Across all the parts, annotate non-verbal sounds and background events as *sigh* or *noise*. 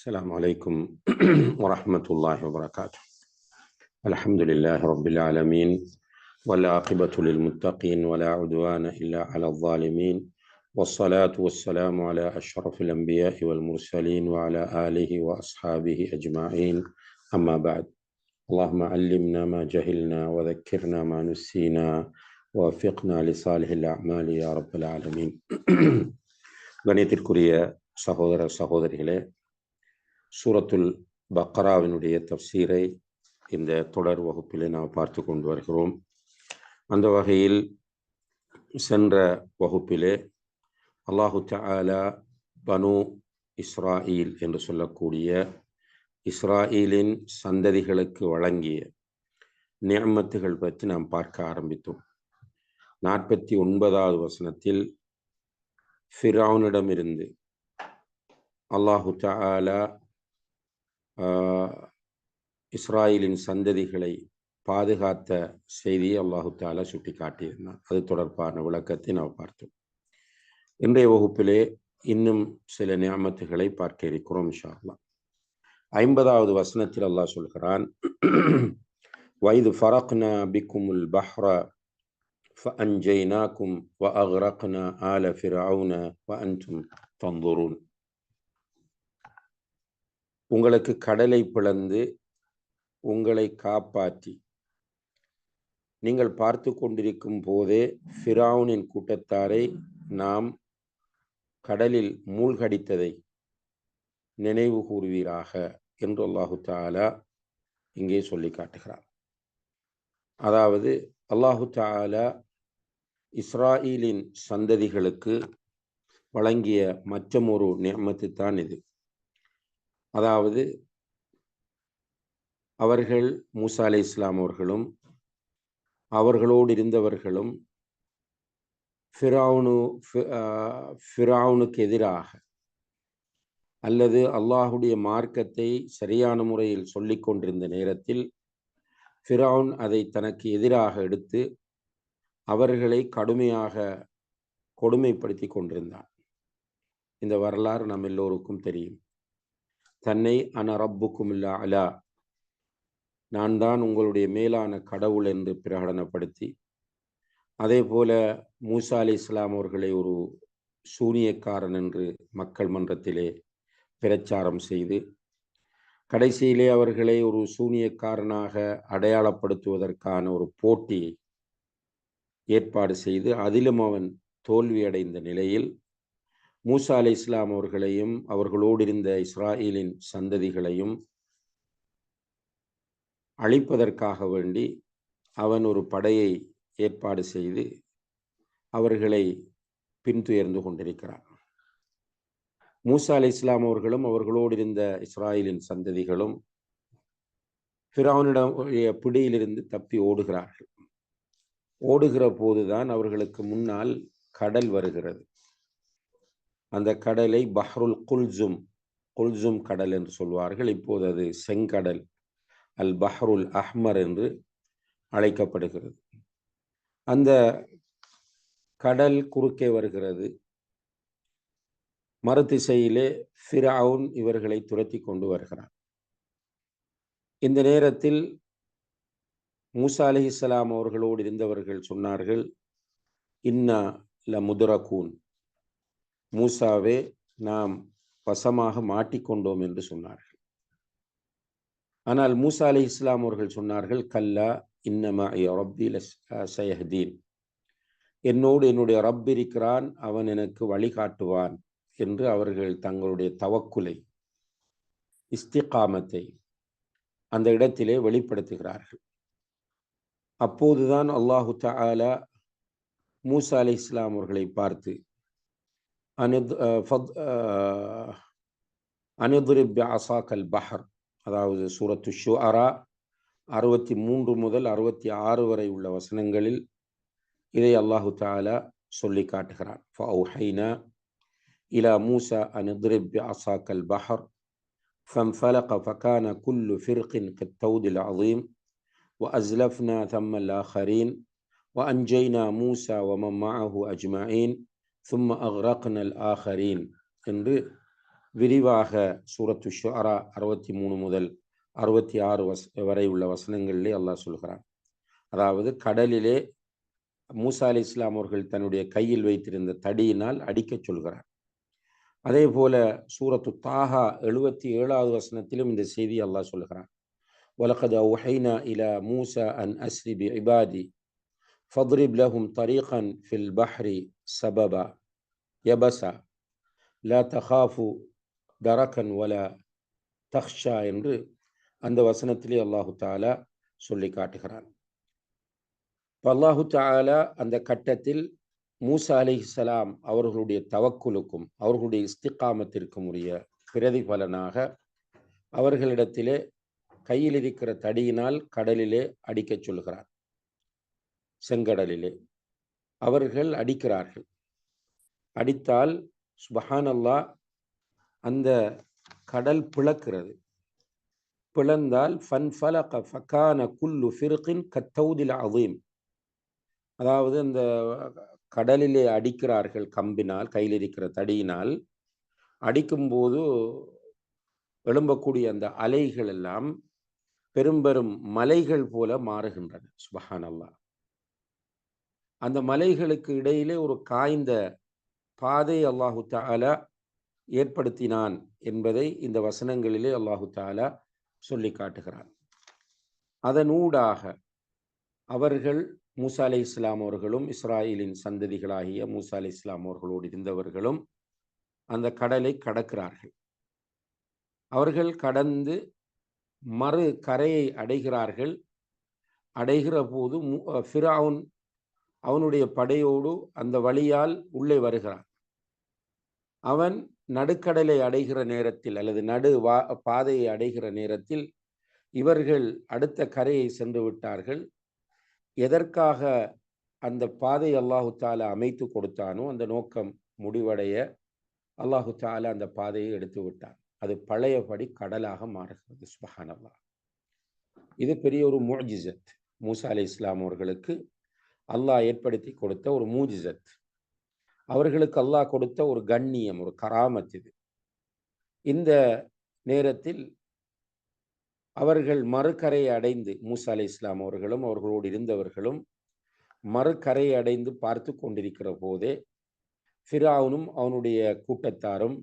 السلام عليكم *clears throat* ورحمة الله وبركاته الحمد لله رب العالمين والعاقبة للمتقين ولا عدوان إلا على الظالمين والصلاة والسلام على أشرف الأنبياء والمرسلين وعلى آله وأصحابه أجمعين أما بعد اللهم علمنا ما جهلنا وذكرنا ما نسينا ووفقنا لصالح الأعمال يا رب العالمين கணியத்திற்குரிய சகோதர சகோதரிகளே சூரத்துல் பக்ராவினுடைய தப்சீரை இந்த தொடர் வகுப்பிலே நாம் பார்த்து கொண்டு வருகிறோம். அந்த வகையில் சென்ற வகுப்பிலே அல்லாஹு தஆலா பனு இஸ்ராயில் என்று சொல்லக்கூடிய இஸ்ராயிலின் சந்ததிகளுக்கு வழங்கிய நியமத்துகள் பற்றி நாம் பார்க்க ஆரம்பித்தோம். நாற்பத்தி ஒன்பதாவது வசனத்தில் ஃபிரானிடமிருந்து அல்லாஹு தஆலா இஸ்ராயலின் சந்ததிகளை பாதுகாத்த செய்தியை அல்லாஹு தாலா சுட்டி காட்டியிருந்தான் அது தொடர்பான விளக்கத்தை நாம் பார்த்தோம் இன்றைய வகுப்பிலே இன்னும் சில நியமத்துகளை பார்க்க இருக்கிறோம் இன்ஷால்லா ஐம்பதாவது வசனத்தில் அல்லாஹ் சொல்கிறான் வைது ஃபரக்னா பிக்குமுல் பஹ்ர فأنجيناكم وأغرقنا آل فرعون وأنتم تنظرون உங்களுக்கு கடலை பிளந்து உங்களை காப்பாற்றி. நீங்கள் பார்த்து கொண்டிருக்கும் போதே ஃபிராவுனின் கூட்டத்தாரை நாம் கடலில் மூழ்கடித்ததை நினைவு கூறுவீராக என்று அல்லாஹு தாலா இங்கே சொல்லி காட்டுகிறார். அதாவது அல்லாஹு தாலா இஸ்ராயலின் சந்ததிகளுக்கு வழங்கிய மற்றமொரு நியமத்து தான் இது. அதாவது அவர்கள் மூசா அலை இஸ்லாம் அவர்களும் அவர்களோடு இருந்தவர்களும் ஃபிராவுனு ஃபிராவுனுக்கு எதிராக அல்லது அல்லாஹுடைய மார்க்கத்தை சரியான முறையில் சொல்லிக் கொண்டிருந்த நேரத்தில் ஃபிரவுன் அதை தனக்கு எதிராக எடுத்து அவர்களை கடுமையாக கொடுமைப்படுத்தி கொண்டிருந்தார் இந்த வரலாறு நம் எல்லோருக்கும் தெரியும். தன்னை அன ரப்புக்கும் இல்லா அலா நான் தான் உங்களுடைய மேலான கடவுள் என்று பிரகடனப்படுத்தி அதே போல மூசா அலி இஸ்லாம் அவர்களை ஒரு சூனியக்காரன் என்று மக்கள் மன்றத்திலே பிரச்சாரம் செய்து கடைசியிலே அவர்களை ஒரு சூனியக்காரனாக அடையாளப்படுத்துவதற்கான ஒரு போட்டியை ஏற்பாடு செய்து அதிலும் அவன் தோல்வியடைந்த நிலையில் மூசா அலி இஸ்லாம் அவர்களையும் அவர்களோடு இருந்த இஸ்ராயலின் சந்ததிகளையும் அழிப்பதற்காக வேண்டி அவன் ஒரு படையை ஏற்பாடு செய்து அவர்களை பின்துயர்ந்து கொண்டிருக்கிறான். மூசா அலி இஸ்லாம் அவர்களும் அவர்களோடு இருந்த இஸ்ராயலின் சந்ததிகளும் ஃபிரௌனிடம் பிடியிலிருந்து தப்பி ஓடுகிறார்கள். ஓடுகிற போதுதான் அவர்களுக்கு முன்னால் கடல் வருகிறது. அந்த கடலை பஹ்ருல் குல்ஜும் குல்ஜும் கடல் என்று சொல்வார்கள். இப்போது அது செங்கடல் அல் பஹ்ருல் அஹ்மர் என்று அழைக்கப்படுகிறது. அந்த கடல் குறுக்கே வருகிறது. மறுதிசையிலே ஃபிரவுன் இவர்களை துரத்தி கொண்டு வருகிறார் இந்த நேரத்தில் மூசா அலி இஸ்லாம் அவர்களோடு இருந்தவர்கள் சொன்னார்கள் இன்னா ல முதுரகூன். மூசாவே நாம் வசமாக மாட்டிக்கொண்டோம் என்று சொன்னார்கள். ஆனால் மூசா அலி இஸ்லாம் அவர்கள் சொன்னார்கள் கல்லா இன்னமா ரப்பி சயஹதீன். என்னோடு என்னுடைய ரப் இருக்கிறான் அவன் எனக்கு வழிகாட்டுவான் என்று அவர்கள் தங்களுடைய தவக்குலை இஸ்திகாமத்தை அந்த இடத்திலே வெளிப்படுத்துகிறார்கள். அப்போதுதான் அல்லாஹு தாலா மூசா அலி இஸ்லாம் அவர்களை பார்த்து அனித் அனிதுரிப் அசாக்கல் பஹர் அதாவது சூரத்து ஷு அரா அறுபத்தி மூன்று முதல் அறுபத்தி ஆறு வரை உள்ள வசனங்களில் இதை அல்லாஹு தாலா சொல்லி காட்டுகிறான் ஃபவுஹைனா إلى موسى أن اضرب بعصاك البحر فانفلق فكان كل فرق كالتود العظيم وأزلفنا ثم الآخرين وأنجينا موسى ومن معه أجمعين சும்ம அஹ்ராக்னல் ஆஹரீன் என்று விரிவாக சூரத்து ஷுஅரா அறுபத்தி மூணு முதல் அறுபத்தி ஆறு வஸ் வரை உள்ள வசனங்களிலே அல்லாஹ் சொல்கிறான். அதாவது கடலிலே மூசா அலி இஸ்லாம் அவர்கள் தன்னுடைய கையில் வைத்திருந்த தடியினால் அடிக்கச் சொல்கிறார். அதே போல சூரத்து தாகா எழுபத்தி ஏழாவது வசனத்திலும் இந்த செய்தி அல்லாஹ் சொல்கிறான். ஒலகத் ஒஹைனா இலா மூசா அன் அஸ்ரிபி இபாதி فاضرب لهم طريقا في البحر سببا يبسا لا تخاف دركا ولا தக்ஷா என்று அந்த வசனத்திலே அல்லாஹு தாலா சொல்லி காட்டுகிறான் அல்லாஹு தாலா அந்த கட்டத்தில் மூசா அலிஹலாம் அவர்களுடைய தவக்குலுக்கும் அவர்களுடைய இஸ்திகாமத்திற்கும் உரிய பிரதிபலனாக அவர்களிடத்திலே கையில் இருக்கிற தடியினால் கடலிலே அடிக்கச் சொல்கிறார் செங்கடலிலே. அவர்கள் அடிக்கிறார்கள். அடித்தால் சுபஹானல்லா அந்த கடல் பிளக்கிறது. பிளந்தால் ஃபன் ஃபலக ஃபக்கான குல்லு ஃபிருக்கின் கத்தௌதில் அவீம் அதாவது அந்த கடலிலே அடிக்கிறார்கள் கம்பினால் கையில் இருக்கிற தடியினால். அடிக்கும்போது எழும்பக்கூடிய அந்த அலைகள் எல்லாம் பெரும்பெரும் மலைகள் போல மாறுகின்றன சுபஹானல்லா. அந்த மலைகளுக்கு இடையிலே ஒரு காய்ந்த பாதை அல்லாஹு தாலா ஏற்படுத்தினான் என்பதை இந்த வசனங்களிலே அல்லாஹு தாலா சொல்லி காட்டுகிறான். அதனூடாக அவர்கள் மூசா அலி இஸ்லாம் அவர்களும் இஸ்ராயலின் சந்ததிகளாகிய மூசா அலி இஸ்லாம் அவர்களோடு இருந்தவர்களும் அந்த கடலை கடக்கிறார்கள். அவர்கள் கடந்து மறு கரையை அடைகிறார்கள். அடைகிற போது ஃபிராவுன் அவனுடைய படையோடு அந்த வழியால் உள்ளே வருகிறான். அவன் நடுக்கடலை அடைகிற நேரத்தில் அல்லது நடு வா பாதையை அடைகிற நேரத்தில் இவர்கள் அடுத்த கரையை சென்று விட்டார்கள். எதற்காக அந்த பாதை அல்லாஹு தாலா அமைத்து கொடுத்தானோ அந்த நோக்கம் முடிவடைய அல்லாஹு தாலா அந்த பாதையை எடுத்து விட்டான். அது பழையபடி கடலாக மாறுகிறது சுபஹானல்லா இது பெரிய ஒரு மூஜிசத் மூசா அலி இஸ்லாம் அவர்களுக்கு அல்லாஹ் ஏற்படுத்தி கொடுத்த ஒரு மூஜிசத். அவர்களுக்கு அல்லாஹ் கொடுத்த ஒரு கண்ணியம் ஒரு கராமத் இது. இந்த நேரத்தில் அவர்கள் மறுக்கரையை அடைந்து மூசா அலி இஸ்லாம் அவர்களும் அவர்களோடு இருந்தவர்களும் மறுக்கரையை அடைந்து பார்த்து கொண்டிருக்கிற போதே ஃபிராவுனும் அவனுடைய கூட்டத்தாரும்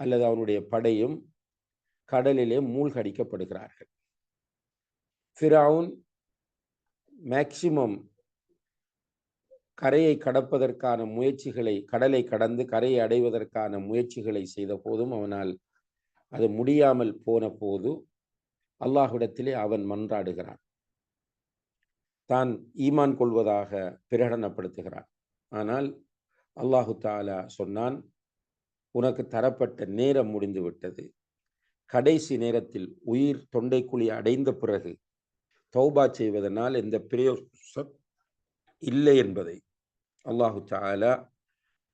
அல்லது அவனுடைய படையும் கடலிலே மூழ்கடிக்கப்படுகிறார்கள். ஃபிராவுன் மேக்சிமம் கரையை கடப்பதற்கான முயற்சிகளை கடலை கடந்து கரையை அடைவதற்கான முயற்சிகளை செய்த போதும் அவனால் அது முடியாமல் போன போது அல்லாஹ்விடத்திலே அவன் மன்றாடுகிறான். தான் ஈமான் கொள்வதாக பிரகடனப்படுத்துகிறான். ஆனால் அல்லாஹு தாலா சொன்னான் உனக்கு தரப்பட்ட நேரம் முடிந்து விட்டது. கடைசி நேரத்தில் உயிர் தொண்டைக்குழி அடைந்த பிறகு தௌபா செய்வதனால் எந்த பிரயோசம் இல்லை என்பதை அல்லாஹு தாலா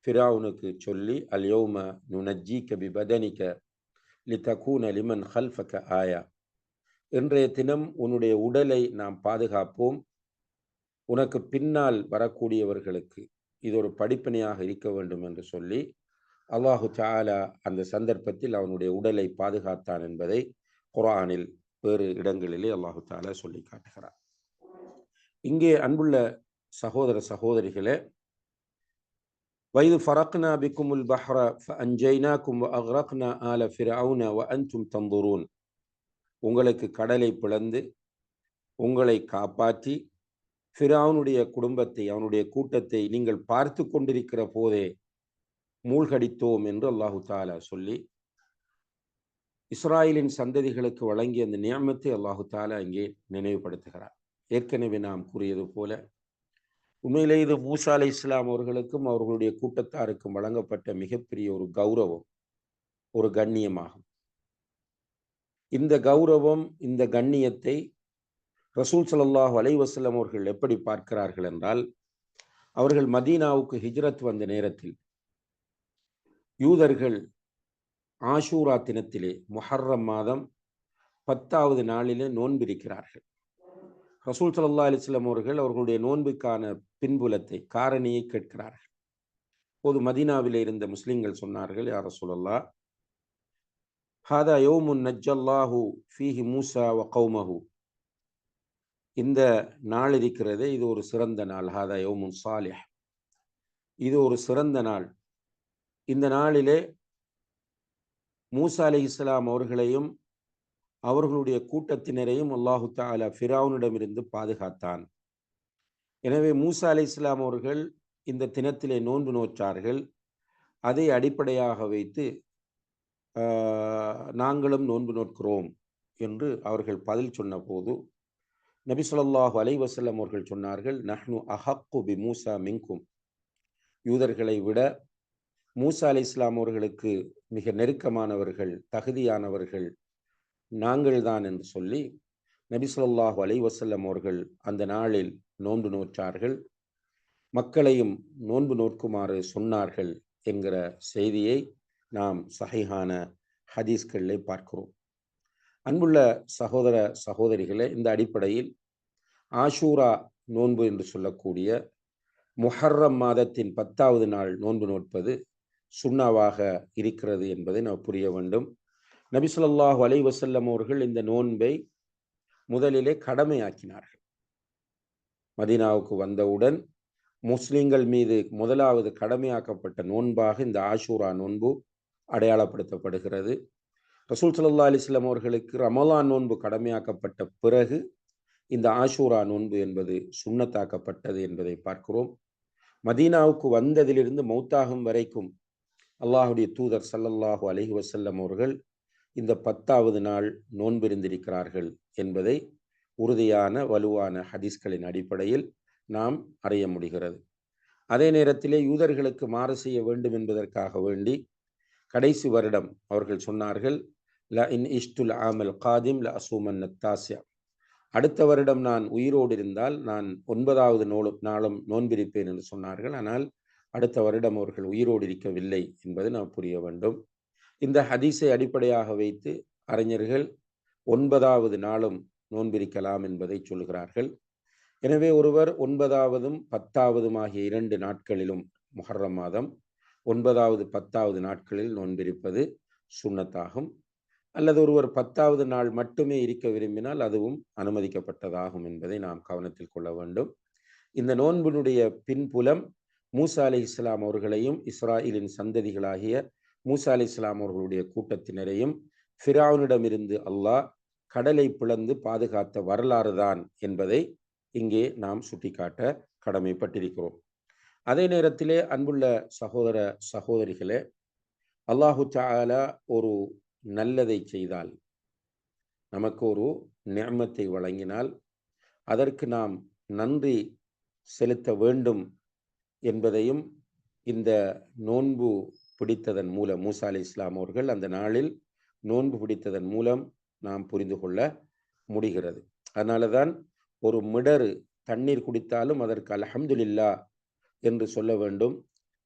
ஃபிராவுனுக்கு சொல்லி அல்யோம நுனஜி கபி பதனிக்க லி லிமன் ஹல்ஃபக ஆயா. இன்றைய தினம் உன்னுடைய உடலை நாம் பாதுகாப்போம். உனக்கு பின்னால் வரக்கூடியவர்களுக்கு இது ஒரு படிப்பினையாக இருக்க வேண்டும் என்று சொல்லி அல்லாஹு சாலா அந்த சந்தர்ப்பத்தில் அவனுடைய உடலை பாதுகாத்தான் என்பதை குரானில் வேறு இடங்களிலே அல்லாஹு தாலா சொல்லி காட்டுகிறார் இங்கே அன்புள்ள சகோதர சகோதரிகளே வயது ஃபரக்னா பிக்குமுல் பஹ்ர அஞ்சைனாக்கும் அஹ்ரக்னா ஆல ஃபிரவுன வ அன்தும் தந்துரூன். உங்களுக்கு கடலை பிளந்து உங்களை காப்பாற்றி ஃபிராவுனுடைய குடும்பத்தை அவனுடைய கூட்டத்தை நீங்கள் பார்த்து கொண்டிருக்கிற போதே மூழ்கடித்தோம் என்று அல்லாஹு தாலா சொல்லி இஸ்ராயலின் சந்ததிகளுக்கு வழங்கிய அந்த நியமத்தை அல்லாஹு தாலா இங்கே நினைவுபடுத்துகிறார். ஏற்கனவே நாம் கூறியது போல உண்மையிலே இது மூசா அலை இஸ்லாம் அவர்களுக்கும் அவர்களுடைய கூட்டத்தாருக்கும் வழங்கப்பட்ட மிகப்பெரிய ஒரு கௌரவம் ஒரு கண்ணியமாகும். இந்த கௌரவம் இந்த கண்ணியத்தை ரசூல் சல்லாஹ் அலைவசல்லம் அவர்கள் எப்படி பார்க்கிறார்கள் என்றால் அவர்கள் மதீனாவுக்கு ஹிஜ்ரத் வந்த நேரத்தில் யூதர்கள் ஆஷூரா தினத்திலே மொஹர்ரம் மாதம் பத்தாவது நாளிலே நோன்பிருக்கிறார்கள். ரசூல் சல்லா அலிஸ்லாம் அவர்கள் அவர்களுடைய நோன்புக்கான பின்புலத்தை காரணியை கேட்கிறார்கள். போது மதீனாவில் இருந்த முஸ்லிம்கள் சொன்னார்கள் யார் ரசூலல்லா ஹாதா யோமுன் நஜ்ஜல்லாஹு ஃபீஹி மூசா வ கௌமஹு. இந்த நாள் இருக்கிறது இது ஒரு சிறந்த நாள் ஹாதா யோமுன் சாலிஹ். இது ஒரு சிறந்த நாள். இந்த நாளிலே மூசா அலி இஸ்லாம் அவர்களையும் அவர்களுடைய கூட்டத்தினரையும் அல்லாஹு தாலா ஃபிராவுனிடமிருந்து பாதுகாத்தான். எனவே மூசா அலி இஸ்லாம் அவர்கள் இந்த தினத்திலே நோன்பு நோற்றார்கள். அதை அடிப்படையாக வைத்து நாங்களும் நோன்பு நோட்கிறோம் என்று அவர்கள் பதில் சொன்ன போது நபி சொல்லாஹு அலைவசல்லம் அவர்கள் சொன்னார்கள் நஹ்னு அஹக்கு பி மூசா மிங்கும் யூதர்களை விட மூசா அலி இஸ்லாம் அவர்களுக்கு மிக நெருக்கமானவர்கள் தகுதியானவர்கள் நாங்கள்தான் என்று சொல்லி நபி சொல்லாஹு அலை வசல்லம் அவர்கள் அந்த நாளில் நோன்பு நோற்றார்கள். மக்களையும் நோன்பு நோக்குமாறு சொன்னார்கள் என்கிற செய்தியை நாம் சகைகான ஹதீஸ்களில் பார்க்கிறோம். அன்புள்ள சகோதர சகோதரிகளே இந்த அடிப்படையில் ஆஷூரா நோன்பு என்று சொல்லக்கூடிய முஹர்ரம் மாதத்தின் பத்தாவது நாள் நோன்பு நோட்பது சுண்ணாவாக இருக்கிறது என்பதை நாம் புரிய வேண்டும். நபி சொல்லாஹு அலை வசல்லம் அவர்கள் இந்த நோன்பை முதலிலே கடமையாக்கினார்கள். மதீனாவுக்கு வந்தவுடன் முஸ்லிம்கள் மீது முதலாவது கடமையாக்கப்பட்ட நோன்பாக இந்த ஆஷூரா நோன்பு அடையாளப்படுத்தப்படுகிறது. ரசூல் சல்லா அலிஸ்லாம் அவர்களுக்கு ரமலான் நோன்பு கடமையாக்கப்பட்ட பிறகு இந்த ஆஷூரா நோன்பு என்பது சுண்ணத்தாக்கப்பட்டது என்பதை பார்க்கிறோம். மதீனாவுக்கு வந்ததிலிருந்து மௌத்தாகும் வரைக்கும் அல்லாஹுடைய தூதர் சல்லல்லாஹு அலஹி வசல்லம் அவர்கள் இந்த பத்தாவது நாள் நோன்பிருந்திருக்கிறார்கள் என்பதை உறுதியான வலுவான ஹதீஸ்களின் அடிப்படையில் நாம் அறிய முடிகிறது. அதே நேரத்திலே யூதர்களுக்கு மாறு செய்ய வேண்டும் என்பதற்காக வேண்டி கடைசி வருடம் அவர்கள் சொன்னார்கள் ல இன் இஷ்டுல் ஆமல் காதிம் ல அசூமன் நத்தாசியா அடுத்த வருடம் நான் உயிரோடு இருந்தால் நான் ஒன்பதாவது நோலும் நாளும் நோன்பிருப்பேன் என்று சொன்னார்கள். ஆனால் அடுத்த வருடம் அவர்கள் உயிரோடு இருக்கவில்லை என்பது நாம் புரிய வேண்டும். இந்த ஹதீஸை அடிப்படையாக வைத்து அறிஞர்கள் ஒன்பதாவது நாளும் நோன்பிருக்கலாம் என்பதை சொல்கிறார்கள் எனவே ஒருவர் ஒன்பதாவதும் பத்தாவதும் ஆகிய இரண்டு நாட்களிலும் முஹர்ரம் மாதம் ஒன்பதாவது பத்தாவது நாட்களில் நோன்பிருப்பது சுண்ணத்தாகும். அல்லது ஒருவர் பத்தாவது நாள் மட்டுமே இருக்க விரும்பினால் அதுவும் அனுமதிக்கப்பட்டதாகும் என்பதை நாம் கவனத்தில் கொள்ள வேண்டும். இந்த நோன்பினுடைய பின்புலம் மூசா அலி இஸ்லாம் அவர்களையும் இஸ்ராயலின் சந்ததிகளாகிய மூசா அலி இஸ்லாம் அவர்களுடைய கூட்டத்தினரையும் ஃபிராவுனிடமிருந்து அல்லாஹ் கடலை பிளந்து பாதுகாத்த வரலாறு தான் என்பதை இங்கே நாம் சுட்டிக்காட்ட கடமைப்பட்டிருக்கிறோம். அதே நேரத்திலே அன்புள்ள சகோதர சகோதரிகளே அல்லாஹு தாலா ஒரு நல்லதை செய்தால் நமக்கு ஒரு நியமத்தை வழங்கினால் அதற்கு நாம் நன்றி செலுத்த வேண்டும் என்பதையும் இந்த நோன்பு பிடித்ததன் மூலம் மூசா அலி இஸ்லாம் அவர்கள் அந்த நாளில் நோன்பு பிடித்ததன் மூலம் நாம் புரிந்து கொள்ள முடிகிறது. அதனால தான் ஒரு மிடரு தண்ணீர் குடித்தாலும் அதற்கு அலஹம்துல்லா என்று சொல்ல வேண்டும்.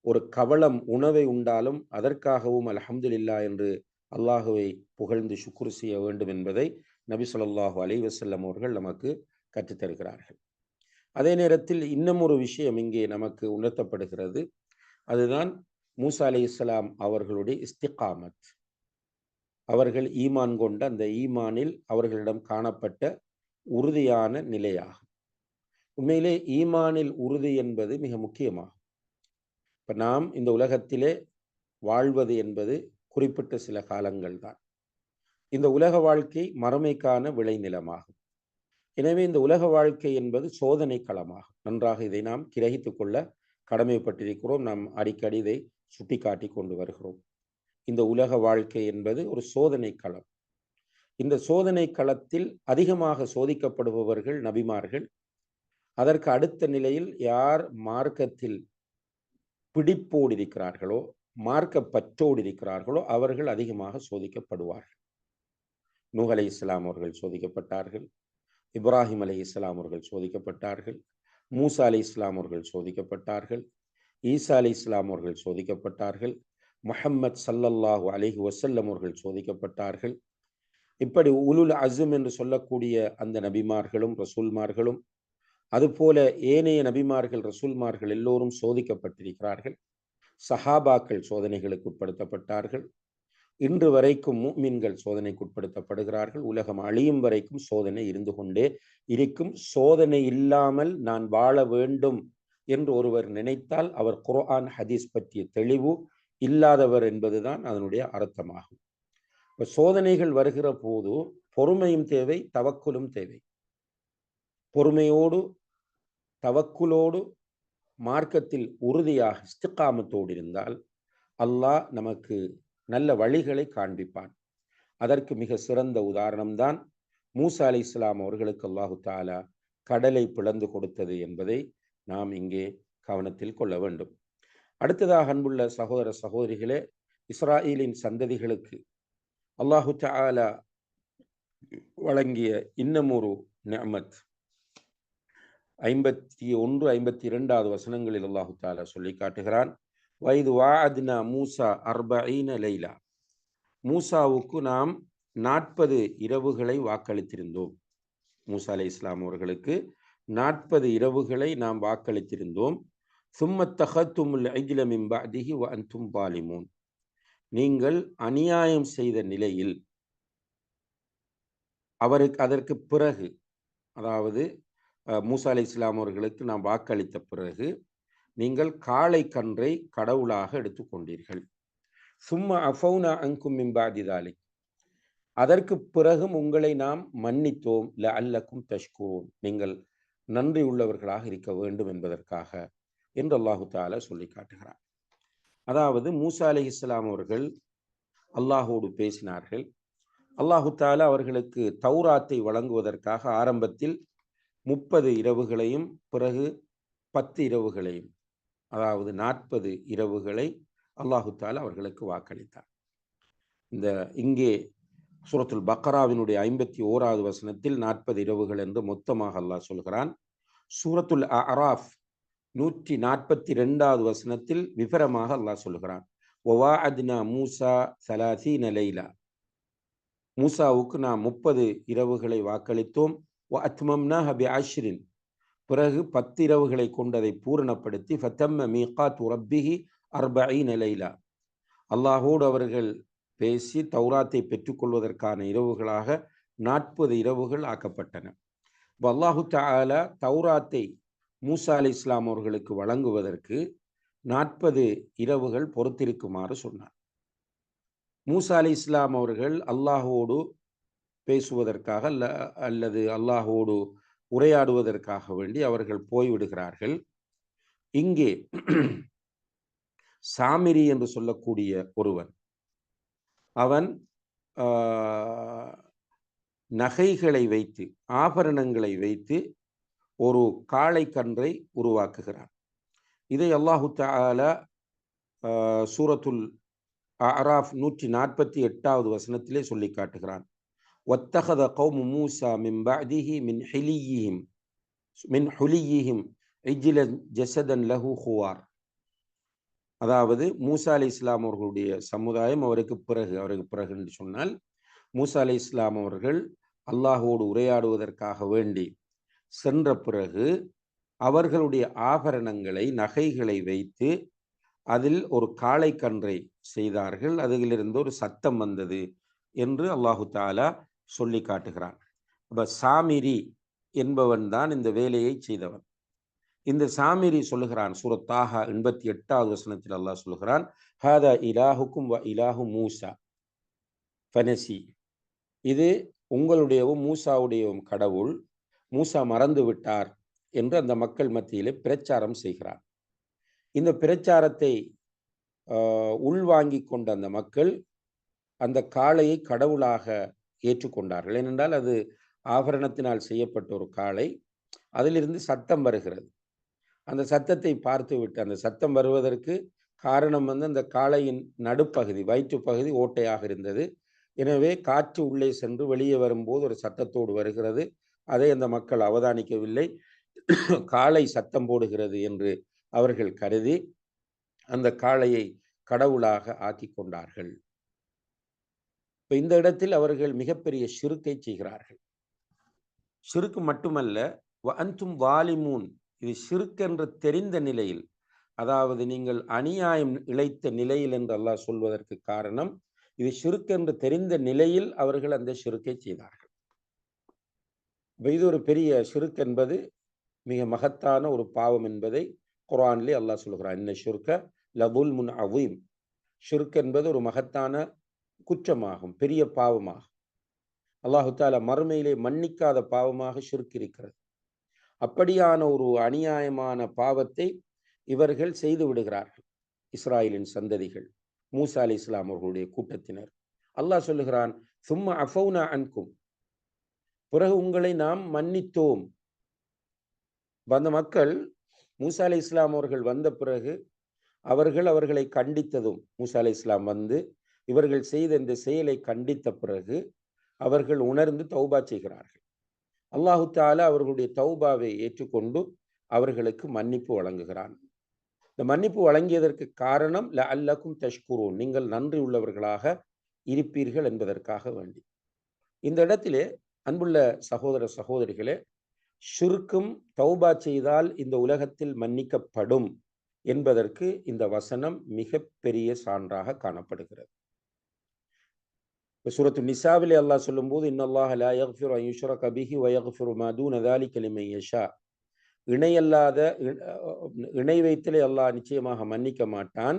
ஒரு கவளம் உணவை உண்டாலும் அதற்காகவும் அலஹம்துல்லா என்று அல்லாஹுவை புகழ்ந்து சுக்குர் செய்ய வேண்டும் என்பதை நபி சொல்லாஹு அலி வசல்லம் அவர்கள் நமக்கு கற்றுத்தருகிறார்கள் அதே நேரத்தில் இன்னும் ஒரு விஷயம் இங்கே நமக்கு உணர்த்தப்படுகிறது. அதுதான் மூசா அலி இஸ்லாம் அவர்களுடைய இஸ்திகாமத். அவர்கள் ஈமான் கொண்ட அந்த ஈமானில் அவர்களிடம் காணப்பட்ட உறுதியான நிலையாகும். உண்மையிலே ஈமானில் உறுதி என்பது மிக முக்கியமாகும். இப்போ நாம் இந்த உலகத்திலே வாழ்வது என்பது குறிப்பிட்ட சில காலங்கள் தான். இந்த உலக வாழ்க்கை மறுமைக்கான விளைநிலமாகும். எனவே இந்த உலக வாழ்க்கை என்பது சோதனை களமாகும் நன்றாக இதை நாம் கிரகித்து கொள்ள கடமைப்பட்டிருக்கிறோம். நாம் அடிக்கடி இதை சுட்டிக்காட்டி கொண்டு வருகிறோம். இந்த உலக வாழ்க்கை என்பது ஒரு சோதனை களம். இந்த சோதனை களத்தில் அதிகமாக சோதிக்கப்படுபவர்கள் நபிமார்கள். அதற்கு அடுத்த நிலையில் யார் மார்க்கத்தில் பிடிப்போடு இருக்கிறார்களோ மார்க்க பற்றோடு இருக்கிறார்களோ அவர்கள் அதிகமாக சோதிக்கப்படுவார்கள். நூஹ் அலை இஸ்லாம் அவர்கள் சோதிக்கப்பட்டார்கள். இப்ராஹிம் அலி இஸ்லாம் அவர்கள் சோதிக்கப்பட்டார்கள். மூசா அலி இஸ்லாம் அவர்கள் சோதிக்கப்பட்டார்கள். ஈசா அலி இஸ்லாம் அவர்கள் சோதிக்கப்பட்டார்கள். முஹம்மத் சல்லல்லாஹு அலிஹி வசல்லம் அவர்கள் சோதிக்கப்பட்டார்கள். இப்படி உலுல் அசும் என்று சொல்லக்கூடிய அந்த நபிமார்களும் ரசூல்மார்களும் அதுபோல ஏனைய நபிமார்கள் ரசூல்மார்கள் எல்லோரும் சோதிக்கப்பட்டிருக்கிறார்கள். சஹாபாக்கள் சோதனைகளுக்கு உட்படுத்தப்பட்டார்கள். இன்று வரைக்கும் மீன்கள் சோதனைக்குட்படுத்தப்படுகிறார்கள் உலகம் அழியும் வரைக்கும் சோதனை இருந்து கொண்டே இருக்கும். சோதனை இல்லாமல் நான் வாழ வேண்டும் என்று ஒருவர் நினைத்தால் அவர் குர்ஆன் ஹதீஸ் பற்றிய தெளிவு இல்லாதவர் என்பதுதான் அதனுடைய அர்த்தமாகும். இப்போ சோதனைகள் வருகிற போது பொறுமையும் தேவை தவக்குலும் தேவை. பொறுமையோடு தவக்குலோடு மார்க்கத்தில் உறுதியாக இஸ்திகாமத்தோடு இருந்தால் அல்லாஹ் நமக்கு நல்ல வழிகளை காண்பிப்பான். அதற்கு மிக சிறந்த உதாரணம்தான் மூசா அலி இஸ்லாம் அவர்களுக்கு அல்லாஹு தாலா கடலை பிளந்து கொடுத்தது என்பதை நாம் இங்கே கவனத்தில் கொள்ள வேண்டும். அடுத்ததாக அன்புள்ள சகோதர சகோதரிகளே இஸ்ராயலின் சந்ததிகளுக்கு அல்லாஹு தாலா வழங்கிய இன்னமொரு நியமத் ஐம்பத்தி ஒன்று ஐம்பத்தி இரண்டாவது வசனங்களில் அல்லாஹு தாலா சொல்லி காட்டுகிறான் வயது வாஅத்னா மூசா அர்பஈன லைலா. மூசாவுக்கு நாம் நாற்பது இரவுகளை வாக்களித்திருந்தோம். மூசா அலை இஸ்லாம் அவர்களுக்கு நாற்பது இரவுகளை நாம் வாக்களித்திருந்தோம். சும்மத்தகத்துமுல் ஐஜிலமின் பாதிகி வ அன்தும் பாலிமூன். நீங்கள் அநியாயம் செய்த நிலையில் அவருக்கு அதற்கு பிறகு அதாவது மூசா அலி இஸ்லாம் அவர்களுக்கு நாம் வாக்களித்த பிறகு நீங்கள் காளை கன்றை கடவுளாக எடுத்துக்கொண்டீர்கள் சும்மா அஃபௌனா அங்கும் மிம்பாதிதாலி அதற்கு பிறகும் உங்களை நாம் மன்னித்தோம். ல அல்லக்கும் தஷ்கூரோம் நீங்கள் நன்றி உள்ளவர்களாக இருக்க வேண்டும் என்பதற்காக என்று அல்லாஹு தாலா சொல்லி காட்டுகிறார் அதாவது மூசா அலி இஸ்லாம் அவர்கள் அல்லாஹோடு பேசினார்கள். அல்லாஹு தாலா அவர்களுக்கு தௌராத்தை வழங்குவதற்காக ஆரம்பத்தில் முப்பது இரவுகளையும் பிறகு பத்து இரவுகளையும் அதாவது நாற்பது இரவுகளை அல்லாஹு தாலா அவர்களுக்கு வாக்களித்தார். இந்த இங்கே சூரத்துல் பக்ராவினுடைய ஐம்பத்தி ஓராவது வசனத்தில் நாற்பது இரவுகள் என்று மொத்தமாக அல்லாஹ் சொல்கிறான். சூரத்துல் அராஃப் நூற்றி நாற்பத்தி ரெண்டாவது வசனத்தில் விவரமாக அல்லாஹ் சொல்கிறான். ஒவா அத்னா மூசா சலாசி நலைலா மூசாவுக்கு நாம் முப்பது இரவுகளை வாக்களித்தோம். அத்மம்னா ஹபி ஆஷ்ரின் பிறகு பத்து இரவுகளை கொண்டதை பூரணப்படுத்தி ஃபத்தம்ம மீகா ரப்பிஹி அர்பஐ நலைலா அல்லாஹோடு அவர்கள் பேசி தௌராத்தை பெற்றுக்கொள்வதற்கான இரவுகளாக நாற்பது இரவுகள் ஆக்கப்பட்டன. இப்போ அல்லாஹு தாலா தௌராத்தை மூசா அலி இஸ்லாம் அவர்களுக்கு வழங்குவதற்கு நாற்பது இரவுகள் பொறுத்திருக்குமாறு சொன்னார். மூசா அலி இஸ்லாம் அவர்கள் அல்லாஹோடு பேசுவதற்காக அல்ல அல்லது அல்லாஹோடு உரையாடுவதற்காக வேண்டி அவர்கள் போய்விடுகிறார்கள். இங்கே சாமிரி என்று சொல்லக்கூடிய ஒருவன் அவன் நகைகளை வைத்து ஆபரணங்களை வைத்து ஒரு காளை கன்றை உருவாக்குகிறான். இதை அல்லாஹு தால சூரத்துல் அராஃப் நூற்றி நாற்பத்தி எட்டாவது வசனத்திலே சொல்லி காட்டுகிறான். ஒத்தகத கௌமு மூசா மின் பஅதிஹி மின் ஹிலியிஹிம் மின் ஹுலியிஹிம் இஜ்ல ஜசதன் லஹு ஹுவார். அதாவது மூசா அலி இஸ்லாம் அவர்களுடைய சமுதாயம் அவருக்கு பிறகு அவருக்கு பிறகு என்று சொன்னால் மூசா அலி இஸ்லாம் அவர்கள் அல்லாஹோடு உரையாடுவதற்காக வேண்டி சென்ற பிறகு அவர்களுடைய ஆபரணங்களை நகைகளை வைத்து அதில் ஒரு காளை கன்றை செய்தார்கள். அதிலிருந்து ஒரு சத்தம் வந்தது என்று அல்லாஹு தாலா சொல்லி காட்டுகிறான். அப்ப சாமிரி என்பவன் தான் இந்த வேலையை செய்தவன். இந்த சாமிரி சொல்லுகிறான் சூரத்தாக எண்பத்தி எட்டாவது வசனத்தில் அல்லாஹ் சொல்லுகிறான் ஹாதா இலாஹுக்கும் வ இலாஹு மூசா. ஃபனசி. இது உங்களுடையவும் மூசாவுடையவும் கடவுள் மூசா மறந்து விட்டார் என்று அந்த மக்கள் மத்தியிலே பிரச்சாரம் செய்கிறார். இந்த பிரச்சாரத்தை உள்வாங்கி கொண்ட அந்த மக்கள் அந்த காளையை கடவுளாக ஏற்றுக்கொண்டார்கள். ஏனென்றால் அது ஆபரணத்தினால் செய்யப்பட்ட ஒரு காளை. அதிலிருந்து சத்தம் வருகிறது. அந்த சத்தத்தை பார்த்து விட்டு அந்த சத்தம் வருவதற்கு காரணம் வந்து அந்த காளையின் நடுப்பகுதி வயிற்று பகுதி ஓட்டையாக இருந்தது. எனவே காற்று உள்ளே சென்று வெளியே வரும்போது ஒரு சத்தத்தோடு வருகிறது. அதை அந்த மக்கள் அவதானிக்கவில்லை. காளை சத்தம் போடுகிறது என்று அவர்கள் கருதி அந்த காளையை கடவுளாக ஆக்கி கொண்டார்கள். இப்போ இந்த இடத்தில் அவர்கள் மிகப்பெரிய சிறுக்கை செய்கிறார்கள். சிறுக்கு மட்டுமல்ல அந்தும் வாலிமூன் இது சிறுக்கென்று தெரிந்த நிலையில் அதாவது நீங்கள் அநியாயம் இழைத்த நிலையில் என்று அல்லாஹ் சொல்வதற்கு காரணம் இது சிறுக்கென்று தெரிந்த நிலையில் அவர்கள் அந்த சிறுக்கை செய்தார்கள். இது ஒரு பெரிய ஷிருக் என்பது மிக மகத்தான ஒரு பாவம் என்பதை குரான்லே அல்லாஹ் சொல்கிறான். என்ன சுருக்க லபுல் முன் அவீம் ஷிருக் என்பது ஒரு மகத்தான குற்றமாகும் பெரிய பாவமாகும். அல்லாஹு தாலா மறுமையிலே மன்னிக்காத பாவமாக ஷிருக் இருக்கிறது. அப்படியான ஒரு அநியாயமான பாவத்தை இவர்கள் செய்து விடுகிறார்கள். இஸ்ராயலின் சந்ததிகள் மூசா அலி இஸ்லாம் அவர்களுடைய கூட்டத்தினர். அல்லாஹ் சொல்லுகிறான் சும்மா அஃபௌனா அன்கும். பிறகு உங்களை நாம் மன்னித்தோம். வந்த மக்கள் மூசா அலி இஸ்லாம் அவர்கள் வந்த பிறகு அவர்கள் அவர்களை கண்டித்ததும் மூசா அலி இஸ்லாம் வந்து இவர்கள் செய்த இந்த செயலை கண்டித்த பிறகு அவர்கள் உணர்ந்து தௌபா செய்கிறார்கள். அல்லாஹு தாலா அவர்களுடைய தௌபாவை ஏற்றுக்கொண்டு அவர்களுக்கு மன்னிப்பு வழங்குகிறான். இந்த மன்னிப்பு வழங்கியதற்கு காரணம் ல அல்லக்கும் தஷ்குரூன். நீங்கள் நன்றி உள்ளவர்களாக இருப்பீர்கள் என்பதற்காக வேண்டி. இந்த இடத்திலே அன்புள்ள சகோதர சகோதரிகளே ஷுருக்கும் தௌபா செய்தால் இந்த உலகத்தில் மன்னிக்கப்படும் என்பதற்கு இந்த வசனம் மிக பெரிய சான்றாக காணப்படுகிறது. சூரத்து நிசாவிலே அல்லாஹ் சொல்லும்போது இன்னல்லாஹ் லா யஃபிர் ஐயுஷர கபிஹி வயஃபிரு மதூன் யஷா. இணையல்லாத இணை வைத்திலே அல்லாஹ் நிச்சயமாக மன்னிக்க மாட்டான்.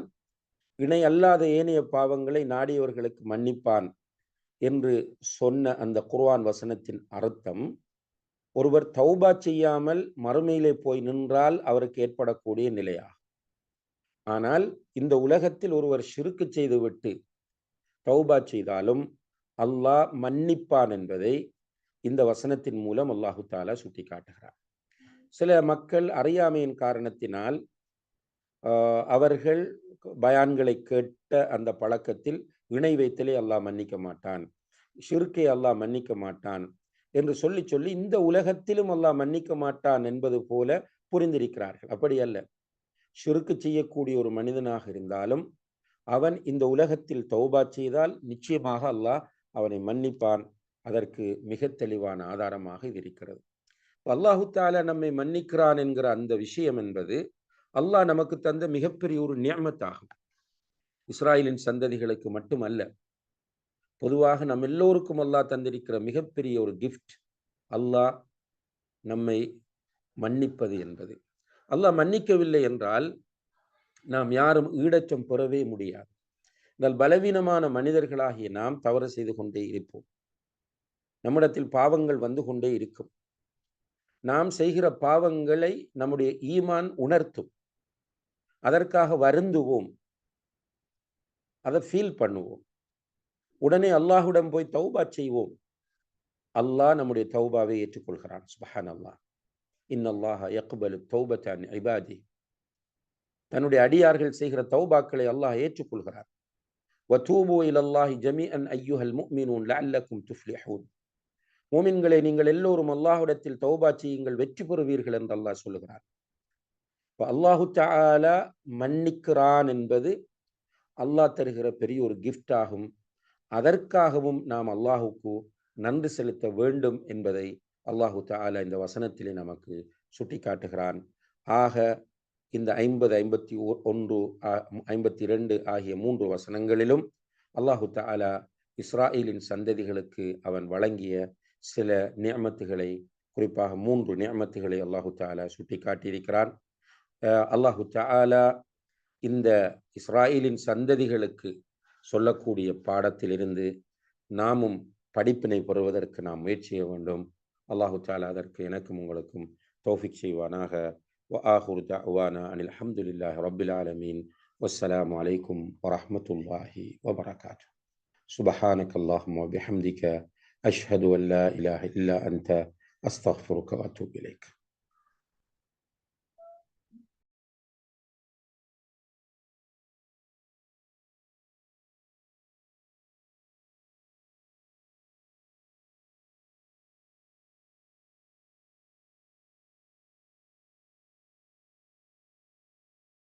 இணை அல்லாத ஏனைய பாவங்களை நாடியவர்களுக்கு மன்னிப்பான் என்று சொன்ன அந்த குர்வான் வசனத்தின் அர்த்தம் ஒருவர் தௌபா செய்யாமல் மறுமையிலே போய் நின்றால் அவருக்கு ஏற்படக்கூடிய நிலையாகும். ஆனால் இந்த உலகத்தில் ஒருவர் சிறுக்கு செய்துவிட்டு தௌபா செய்தாலும் அல்லாஹ் மன்னிப்பான் என்பதை இந்த வசனத்தின் மூலம் அல்லாஹு தாலா சுட்டி காட்டுகிறார் சில மக்கள் அறியாமையின் காரணத்தினால் அவர்கள் பயான்களை கேட்ட அந்த பழக்கத்தில் இணை வைத்தலே அல்லாஹ் மன்னிக்க மாட்டான் ஷிருக்கை அல்லாஹ் மன்னிக்க மாட்டான் என்று சொல்லி சொல்லி இந்த உலகத்திலும் அல்லாஹ் மன்னிக்க மாட்டான் என்பது போல புரிந்திருக்கிறார்கள். அப்படி அல்ல. ஷிருக்கு செய்யக்கூடிய ஒரு மனிதனாக இருந்தாலும் அவன் இந்த உலகத்தில் தௌபா செய்தால் நிச்சயமாக அல்லாஹ் அவனை மன்னிப்பான். அதற்கு மிக தெளிவான ஆதாரமாக இது இருக்கிறது. அல்லாஹு தாலா நம்மை மன்னிக்கிறான் என்கிற அந்த விஷயம் என்பது அல்லாஹ் நமக்கு தந்த மிகப்பெரிய ஒரு நியமத்தாகும். இஸ்ராயலின் சந்ததிகளுக்கு மட்டுமல்ல பொதுவாக நம் எல்லோருக்கும் அல்லாஹ் தந்திருக்கிற மிகப்பெரிய ஒரு கிஃப்ட் அல்லாஹ் நம்மை மன்னிப்பது என்பது. அல்லாஹ் மன்னிக்கவில்லை என்றால் நாம் யாரும் ஈடச்சம் பெறவே முடியாது. எங்கள் பலவீனமான மனிதர்களாகிய நாம் தவறு செய்து கொண்டே இருப்போம். நம்மிடத்தில் பாவங்கள் வந்து கொண்டே இருக்கும். நாம் செய்கிற பாவங்களை நம்முடைய ஈமான் உணர்த்தும். அதற்காக வருந்துவோம். அதை ஃபீல் பண்ணுவோம். உடனே அல்லாஹுடன் போய் தௌபா செய்வோம். அல்லாஹ் நம்முடைய தௌபாவை ஏற்றுக்கொள்கிறான். சுபஹான் அல்லாஹ் இன்னல்லாஹ யக்பலு தௌபத்தான் ஐபாதி தன்னுடைய அடியார்கள் செய்கிற தௌபாக்களை அல்லாஹ் ஏற்றுக்கொள்கிறார். வதூபு இலல்லாஹி ஜமீஅன் ஐயுஹல் முஃமினூன் லல்லக்கும் துஃப்லிஹூன். மோமின்களை நீங்கள் எல்லோரும் அல்லாஹுடத்தில் தௌபா செய்யுங்கள் வெற்றி பெறுவீர்கள் என்று அல்லாஹ் சொல்லுகிறார். இப்போ அல்லாஹு தாலா மன்னிக்கிறான் என்பது அல்லாஹ் தருகிற பெரிய ஒரு கிஃப்ட் ஆகும். அதற்காகவும் நாம் அல்லாஹுக்கு நன்றி செலுத்த வேண்டும் என்பதை அல்லாஹு தாலா இந்த வசனத்திலே நமக்கு சுட்டி காட்டுகிறான் ஆக இந்த ஐம்பது ஐம்பத்தி ஒன்று ஐம்பத்தி ரெண்டு ஆகிய மூன்று வசனங்களிலும் அல்லாஹு தாலா இஸ்ராயலின் சந்ததிகளுக்கு அவன் வழங்கிய சில நியமத்துகளை குறிப்பாக மூன்று நியமத்துகளை அல்லாஹு தாலா சுட்டி காட்டியிருக்கிறான் அல்லாஹு தாலா இந்த இஸ்ராயலின் சந்ததிகளுக்கு சொல்லக்கூடிய பாடத்திலிருந்து நாமும் படிப்பினை பெறுவதற்கு நாம் முயற்சிய வேண்டும். அல்லாஹு தாலா அதற்கு எனக்கும் உங்களுக்கும் தோஃபிக் செய்வானாக. وآخر دعوانا أن الحمد لله رب العالمين والسلام عليكم ورحمة الله وبركاته. سبحانك اللهم وبحمدك أشهد أن لا إله إلا أنت أستغفرك وأتوب إليك.